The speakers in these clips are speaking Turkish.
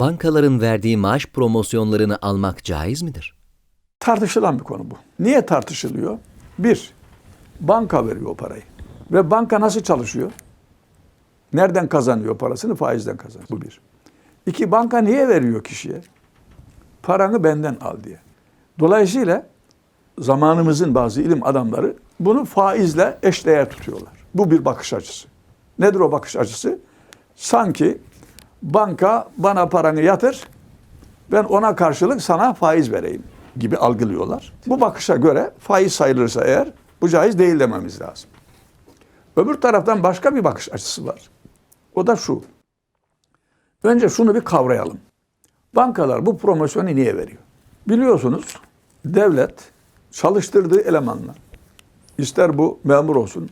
bankaların verdiği maaş promosyonlarını almak caiz midir? Tartışılan bir konu bu. Niye tartışılıyor? Bir, banka veriyor o parayı. Ve banka nasıl çalışıyor? Nereden kazanıyor parasını? Faizden kazanıyor. Bu bir. İki, banka niye veriyor kişiye? Paranı benden al diye. Dolayısıyla zamanımızın bazı ilim adamları bunu faizle eşdeğer tutuyorlar. Bu bir bakış açısı. Nedir o bakış açısı? Sanki banka bana paranı yatır, ben ona karşılık sana faiz vereyim gibi algılıyorlar. Bu bakışa göre faiz sayılırsa eğer bu caiz değil dememiz lazım. Öbür taraftan başka bir bakış açısı var. O da şu. Önce şunu bir kavrayalım. Bankalar bu promosyonu niye veriyor? Biliyorsunuz devlet çalıştırdığı elemanla ister bu memur olsun,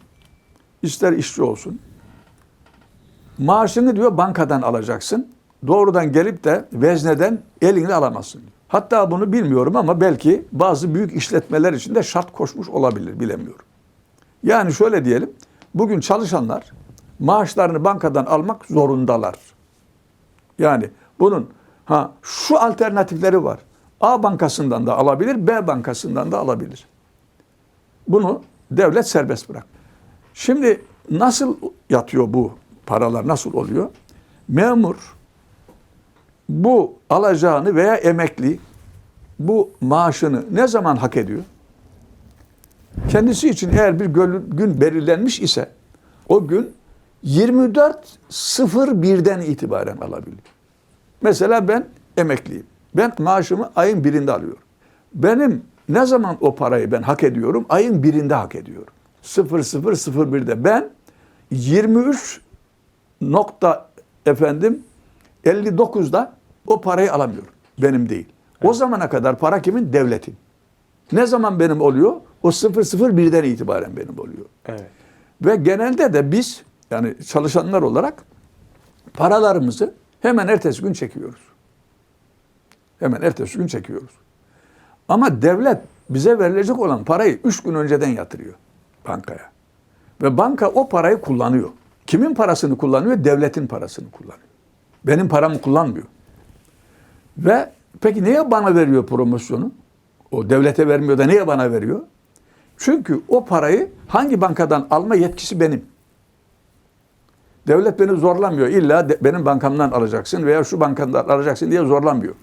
ister işçi olsun maaşını diyor bankadan alacaksın. Doğrudan gelip de vezneden elinle alamazsın. Hatta bunu bilmiyorum ama belki bazı büyük işletmeler için de şart koşmuş olabilir bilemiyorum. Yani şöyle diyelim. Bugün çalışanlar maaşlarını bankadan almak zorundalar. Yani bunun ha şu alternatifleri var. A bankasından da alabilir, B bankasından da alabilir. Bunu devlet serbest bırak. Şimdi nasıl yatıyor bu paralar nasıl oluyor? Memur bu alacağını veya emekli bu maaşını ne zaman hak ediyor? Kendisi için eğer bir gün belirlenmiş ise o gün 24.01'den itibaren alabiliyor. Mesela ben emekliyim. Ben maaşımı ayın birinde alıyorum. Benim ne zaman o parayı ben hak ediyorum? Ayın birinde hak ediyorum. 0001'de ben 23 nokta efendim 59'da o parayı alamıyorum. Benim değil. O zamana kadar para kimin? Devletin. Ne zaman benim oluyor? O 001'den itibaren benim oluyor. Evet. Ve genelde de biz yani çalışanlar olarak paralarımızı hemen ertesi gün çekiyoruz. Hemen ertesi gün çekiyoruz. Ama devlet bize verilecek olan parayı üç gün önceden yatırıyor bankaya. Ve banka o parayı kullanıyor. Kimin parasını kullanıyor? Devletin parasını kullanıyor. Benim paramı kullanmıyor. Ve peki niye bana veriyor promosyonu? O devlete vermiyor da niye bana veriyor? Çünkü o parayı hangi bankadan alma yetkisi benim. Devlet beni zorlamıyor. İlla de- benim bankamdan alacaksın veya şu bankadan alacaksın diye zorlamıyor.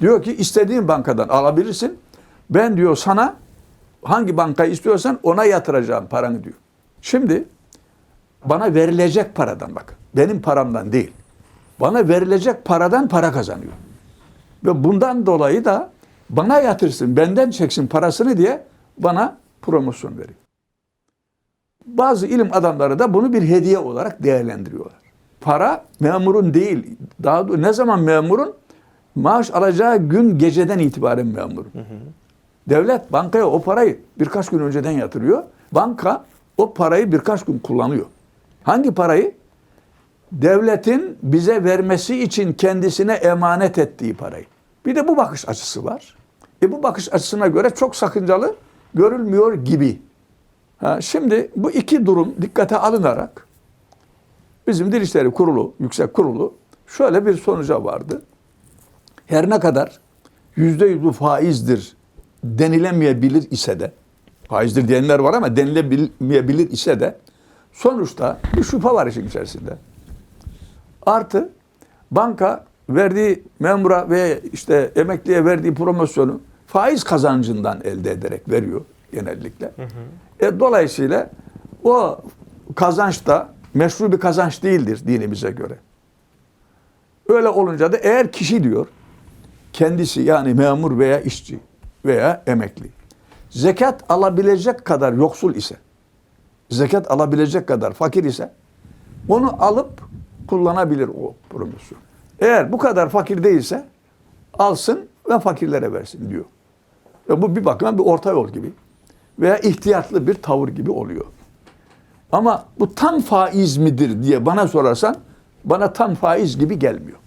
Diyor ki istediğin bankadan alabilirsin. Ben diyor sana hangi bankayı istiyorsan ona yatıracağım paranı diyor. Şimdi bana verilecek paradan bak. Benim paramdan değil. Bana verilecek paradan para kazanıyor. Ve bundan dolayı da bana yatırsın, benden çeksin parasını diye bana promosyon veriyor. Bazı ilim adamları da bunu bir hediye olarak değerlendiriyorlar. Para memurun değil. Daha doğrusu ne zaman memurun? Maaş alacağı gün geceden itibaren memurun. Devlet bankaya o parayı birkaç gün önceden yatırıyor. Banka o parayı birkaç gün kullanıyor. Hangi parayı? Devletin bize vermesi için kendisine emanet ettiği parayı. Bir de bu bakış açısı var. E bu bakış açısına göre çok sakıncalı görülmüyor gibi. Ha, şimdi bu iki durum dikkate alınarak bizim Dil Kurulu, Yüksek Kurulu şöyle bir sonuca vardı. Her ne kadar yüzde yüz bu faizdir denilemeyebilir ise de, faizdir diyenler var ama denilemeyebilir ise de sonuçta bir şüphe var işin içerisinde. Artı banka verdiği memura ve işte emekliye verdiği promosyonu faiz kazancından elde ederek veriyor genellikle. E, dolayısıyla o kazanç da meşru bir kazanç değildir dinimize göre. Öyle olunca da eğer kişi diyor kendisi yani memur veya işçi veya emekli zekat alabilecek kadar yoksul ise zekat alabilecek kadar fakir ise onu alıp kullanabilir o promosyon. Eğer bu kadar fakir değilse alsın ve fakirlere versin diyor. Ve bu bir bakıma bir orta yol gibi veya ihtiyatlı bir tavır gibi oluyor. Ama bu tam faiz midir diye bana sorarsan bana tam faiz gibi gelmiyor.